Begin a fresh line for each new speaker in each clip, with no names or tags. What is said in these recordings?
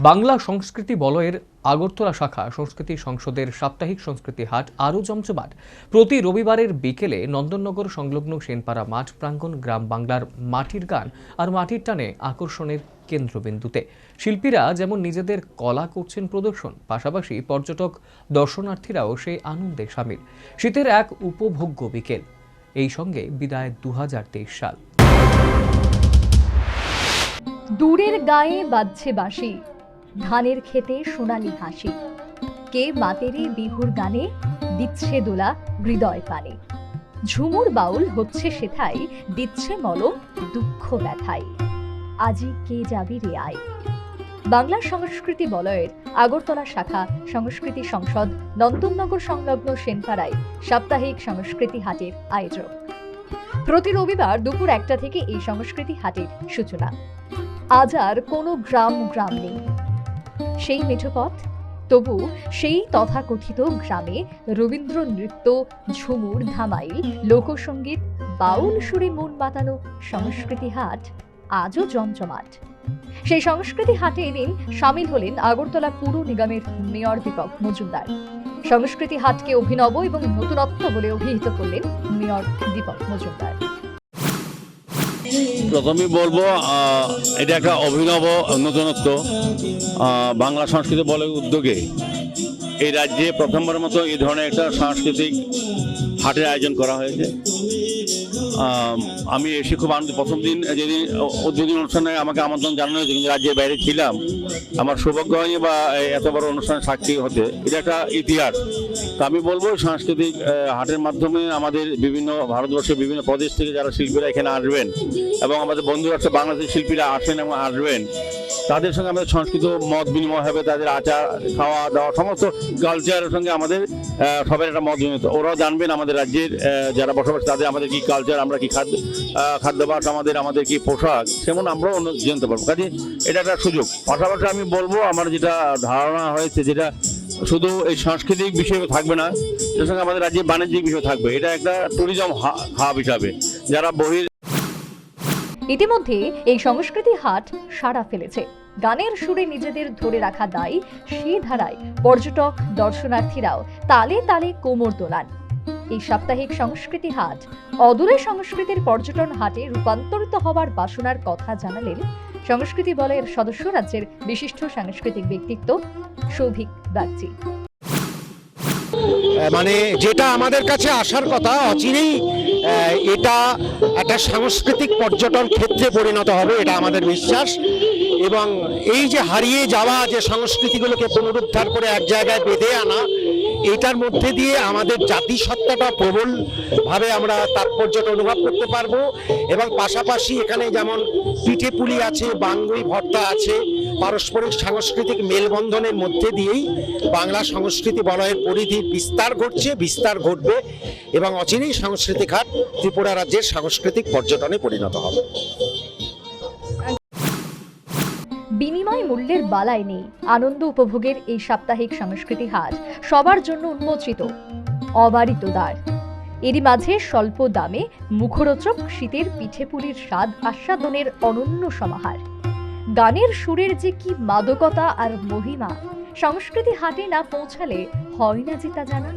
বাংলা সংস্কৃতি বলয়ের আগরতলা শাখা সংস্কৃতি সংসদের সাপ্তাহিক সংস্কৃতি হাট আরও জমজমাট। প্রতি রবিবারের বিকেলে নন্দননগর সংলগ্ন সেনপাড়া মাঠ প্রাঙ্গণ গ্রাম বাংলার মাটির গান আর মাটির টানে আকর্ষণের কেন্দ্রবিন্দুতে। শিল্পীরা যেমন নিজেদের কলা করছেন প্রদর্শন, পাশাপাশি পর্যটক দর্শনার্থীরাও সেই আনন্দে সামিল। শীতের এক উপভোগ্য বিকেল। এই সঙ্গে বিদায় দু হাজার তেইশ সাল।
দূরের গায়ে বাজছে বাঁশি। ধানের খেতে সোনালি হাসি। কে মাতেরে বিহুর গানে, দিচ্ছে দোলা হৃদয় পানে। ঝুমুর বাউল হচ্ছে সেথাই দিচ্ছে মলম দুঃখ ব্যথায়। আজি কে যাবি রে আয়। বাংলা সংস্কৃতি বলয়ের আগরতলা শাখা সংস্কৃতি সংসদ নন্দননগর সংলগ্ন সেনপাড়ায় সাপ্তাহিক সংস্কৃতি হাটের আয়োজক। প্রতি রবিবার দুপুর একটা থেকে এই সংস্কৃতি হাটের সূচনা। আজ আর কোনো গ্রাম গ্রাম নেই। সেই মেঠোপথ তবু সেই তথাকথিত গ্রামে রবীন্দ্র নৃত্য, ঝুমুর, ধামাইল, লোকসঙ্গীত, বাউল সুরে মন মাতানো সংস্কৃতি হাট আজও জমজমাট। সেই সংস্কৃতি হাটে এদিন সামিল হলেন আগরতলা পুর নিগমের মেয়র দীপক মজুমদার। সংস্কৃতি হাটকে অভিনব এবং নতুনত্ব বলে অভিহিত করলেন মেয়র দীপক মজুমদার।
প্রথমেই বলব এটা একটা অভিনব নতুনত্ব বাংলা সংস্কৃতি বলে উদ্যোগে। এই রাজ্যে প্রথমবার মতো এই ধরনের একটা সাংস্কৃতিক হাটের আয়োজন করা হয়েছে। আমি এসে খুব আনন্দ প্রথম দিন যেদিন উদ্বোধনী অনুষ্ঠানে আমাকে আমন্ত্রণ জানানো হয়েছে, কিন্তু রাজ্যের বাইরে ছিলাম, আমার সৌভাগ্য হয়নি বা এত বড় অনুষ্ঠানে সাক্ষী হতে। এটা একটা ইতিহাস। তা আমি বলব, সাংস্কৃতিক হাটের মাধ্যমে আমাদের বিভিন্ন ভারতবর্ষের বিভিন্ন প্রদেশ থেকে যারা শিল্পীরা এখানে আসবেন, এবং আমাদের বন্ধু আছে বাংলাদেশের শিল্পীরা আসেন এবং আসবেন, তাদের সঙ্গে আমাদের সংস্কৃত মত বিনিময় হবে, তাদের আচার খাওয়া দাওয়া সমস্ত কালচারের সঙ্গে আমাদের সবাই একটা মত বিনিময়। ওরাও জানবেন আমাদের রাজ্যের যারা বসবাস তাদের আমাদের কি কালচার আমরা কি খাদ্য আহ, খাদ্যাভ্যাস আমাদের আমাদের কি পোশাক সেমন আমরাও জানতে পারব। কাজে এটা একটা সুযোগ। পাশাপাশি আমি বলব আমার যেটা ধারণা হয়েছে যেটা শুধু এই সাংস্কৃতিক বিষয় থাকবে না এর সঙ্গে আমাদের রাজ্যে বাণিজ্যিক বিষয় থাকবে। এটা একটা ট্যুরিজম হাব হিসাবে। যারা বহির
ইতিমধ্যে এই সংস্কৃতি হাট সাড়া ফেলেছে। গানের সুরে নিজেদের ধরে রাখা দায় সে ধারায় পর্যটক দর্শনার্থীরাও তালে তালে কোমর দোলান। এই সাপ্তাহিক সংস্কৃতি হাট, অদূরে সংস্কৃতির পর্যটন হাটে রূপান্তরিত হবার বাসনার কথা জানালেন সংস্কৃতি বলয়ের সদস্য রাজ্যের বিশিষ্ট সাংস্কৃতিক ব্যক্তিত্ব সৌভিক বাগচি
মানে যেটা আমাদের কাছে আসার কথা, অচিরেই এটা একটা সাংস্কৃতিক পর্যটন ক্ষেত্রে পরিণত হবে, এটা আমাদের বিশ্বাস। এবং এই যে হারিয়ে যাওয়া যে সংস্কৃতিগুলোকে পুনরুদ্ধার করে এক জায়গায় বেঁধে আনা এটার মধ্যে দিয়ে আমাদের জাতিসত্তাটা প্রবলভাবে আমরা তাৎপর্যটা অনুভব করতে পারব এবং পাশাপাশি এখানে যেমন পিঠে পুলি আছে, বাঙ্গুই ভর্তা আছে, পারস্পরিক সাংস্কৃতিক মেলবন্ধনের মধ্যে দিয়েই বাংলা সংস্কৃতি বলয়ের পরিধির বিস্তার ঘটছে, বিস্তার ঘটবে এবং অচিরেই সাংস্কৃতিক হাট ত্রিপুরা রাজ্যের সাংস্কৃতিক পর্যটনে পরিণত হবে।
বিনিময় মূল্যের বালাই নেই? আনন্দ উপভোগের এই সাপ্তাহিক সংস্কৃতি হাট সবার জন্য উন্মোচিত। অবারিত দ্বার। এরই মাঝে স্বল্প দামে মুখরোচক শীতের পিঠেপুলির স্বাদ আস্বাদনের অনন্য সমাহার। গানের সুরের যে কি মাদকতা আর মহিমা, সংস্কৃতি হাটে না পৌঁছালে হয় না যে তা জানা?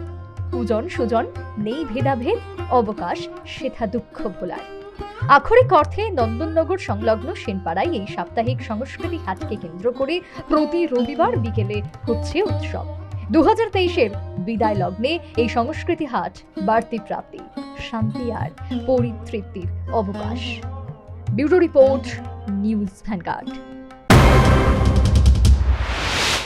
পূজন সুজন, নেই ভেদাভেদ, অবকাশ, সেথা দুঃখ ভোলার। আক্ষরিক অর্থে নন্দননগর সংলগ্ন সেনপাড়ায় এই সাপ্তাহিক সংস্কৃতি হাটকে কেন্দ্র করে প্রতি রবিবার বিকেলে হচ্ছে উৎসব। দু হাজার তেইশের বিদায় লগ্নে এই সংস্কৃতি হাট বাড়তি প্রাপ্তি, শান্তি আর পরিতৃপ্তির অবকাশ। Bureau report, news Vanguard.